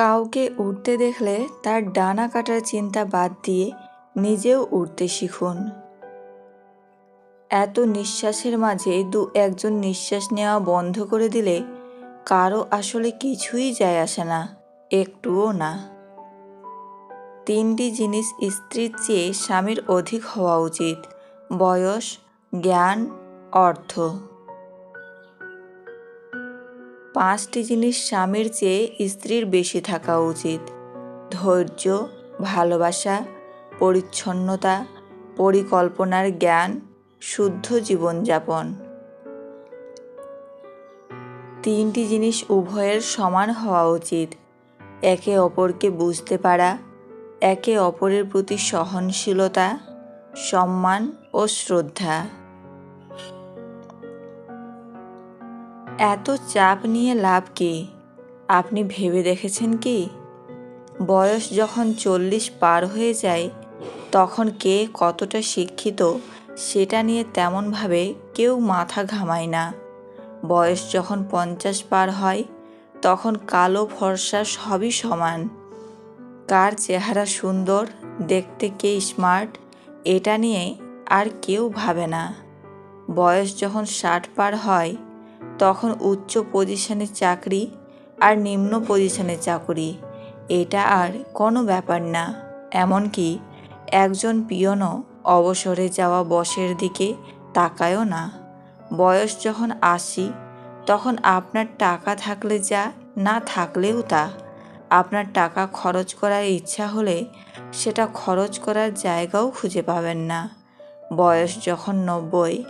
কাউকে উড়তে দেখলে তার ডানা কাটার চিন্তা বাদ দিয়ে নিজেও উড়তে শিখুন। এত নিঃশ্বাসের মাঝে দু একজন নিঃশ্বাস নেওয়া বন্ধ করে দিলে কারও আসলে কিছুই যায় আসে না, একটুও না। তিনটি জিনিস স্ত্রীর চেয়ে স্বামীর অধিক হওয়া উচিত, বয়স, জ্ঞান, অর্থ। পাঁচটি জিনিস স্বামীর চেয়ে স্ত্রীর বেশি থাকা উচিত। ধৈর্য, ভালোবাসা, পরিচ্ছন্নতা, পরিকল্পনার জ্ঞান, শুদ্ধ জীবনযাপন। তিনটি জিনিস উভয়ের সমান হওয়া উচিত। একে অপরকে বুঝতে পারা, একে অপরের প্রতি সহনশীলতা, সম্মান ও শ্রদ্ধা। এত চাপ নিয়ে লাভ কি? আপনি ভেবে দেখেছেন কি? বয়স যখন চল্লিশ পার হয়ে যায়, তখন কে কতটা শিক্ষিত সেটা নিয়ে তেমনভাবে কেউ মাথা ঘামায় না। বয়স যখন পঞ্চাশ পার হয়, তখন কালো ফর্সা সবই সমান। কার চেহারা সুন্দর, দেখতে কে স্মার্ট, এটা নিয়ে আর কেউ ভাবে না। বয়স যখন ষাট পার হয় তখন উচ্চ পজিশনের চাকরি আর নিম্ন পজিশনের চাকরি। এটা আর কোনো ব্যাপার না। এমনকি একজন পিয়নও অবসরে যাওয়া বসের দিকে তাকায়ও না। বয়স যখন আসি তখন আপনার টাকা থাকলে যা, না থাকলেও তা। আপনার টাকা খরচ করার ইচ্ছা হলে সেটা খরচ করার জায়গাও খুঁজে পাবেন না। বয়স যখন নব্বই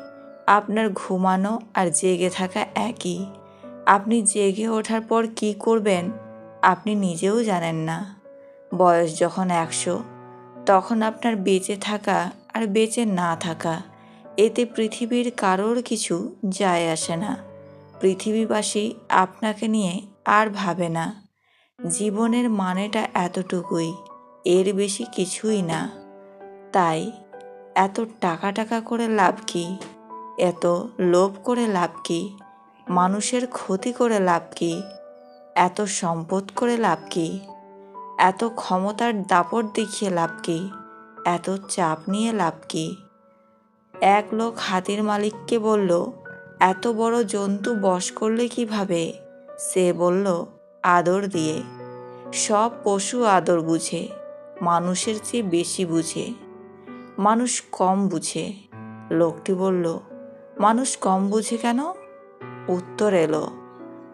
আপনার ঘুমানো আর জেগে থাকা একই। আপনি জেগে ওঠার পর কি করবেন, আপনি নিজেও জানেন না। বয়স যখন একশো, তখন আপনার বেঁচে থাকা আর বেঁচে না থাকা, এতে পৃথিবীর কারোর কিছু যায় আসে না। পৃথিবীবাসী আপনাকে নিয়ে আর ভাবে না। জীবনের মানেটা এতটুকুই, এর বেশি কিছুই না। তাই, এত টাকা টাকা করে লাভ কি? এত লোভ করে লাভ কি? মানুষের ক্ষতি করে লাভ কি? এত সম্পদ করে লাভ কি? এত ক্ষমতার দাপট দেখিয়ে লাভ কি? এত চাপ নিয়ে লাভ কি? এক লোক হাতির মালিককে বলল, এত বড় জন্তু বশ করলে কীভাবে? সে বলল, আদর দিয়ে। সব পশু আদর বুঝে, মানুষের চেয়ে বেশি বুঝে। মানুষ কম বুঝে। লোকটি বলল মানুষ কম বুঝে কেন? উত্তর এলো,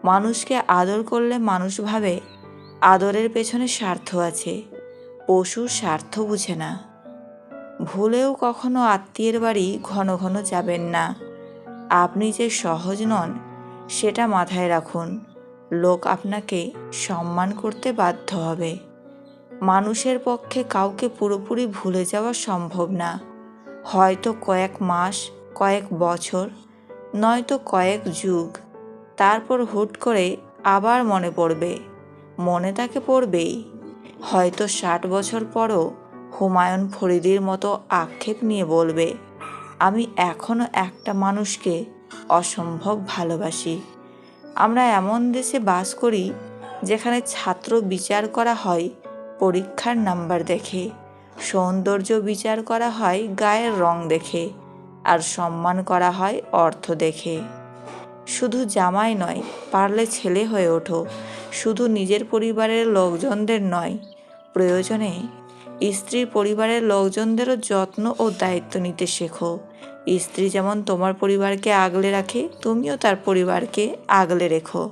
মানুষকে আদর করলে মানুষ ভাবে আদরের পেছনে স্বার্থ আছে, পশু স্বার্থ বুঝে না। ভুলেও কখনো আত্মীয়ের বাড়ি ঘন ঘন যাবেন না। আপনি যে সহজ নন, সেটা মাথায় রাখুন, লোক আপনাকে সম্মান করতে বাধ্য হবে। মানুষের পক্ষে কাউকে পুরোপুরি ভুলে যাওয়া সম্ভব না। হয়তো কয়েক মাস কয়েক বছর, নয়তো কয়েক যুগ। তারপর হুট করে আবার মনে পড়বে। মনে তাকে পড়বেই। হয়তো ষাট বছর পরও হুমায়ুন ফরিদির মতো আক্ষেপ নিয়ে বলবে, আমি এখনও একটা মানুষকে অসম্ভব ভালোবাসি। আমরা এমন দেশে বাস করি যেখানে ছাত্র বিচার করা হয় পরীক্ষার নাম্বার দেখে, সৌন্দর্য বিচার করা হয় গায়ের রং দেখে আর সম্মান করা হয় অর্থ দেখে। শুধু জামাই নয়, পারলে ছেলে হয়ে ওঠো। শুধু নিজের পরিবারের লোকজনদের নয়, প্রয়োজনে স্ত্রীর পরিবারের লোকজনদেরও যত্ন ও দায়িত্ব নিতে শেখো। স্ত্রী যেমন তোমার পরিবারকে আগলে রাখে, তুমিও তার পরিবারকে আগলে রেখো।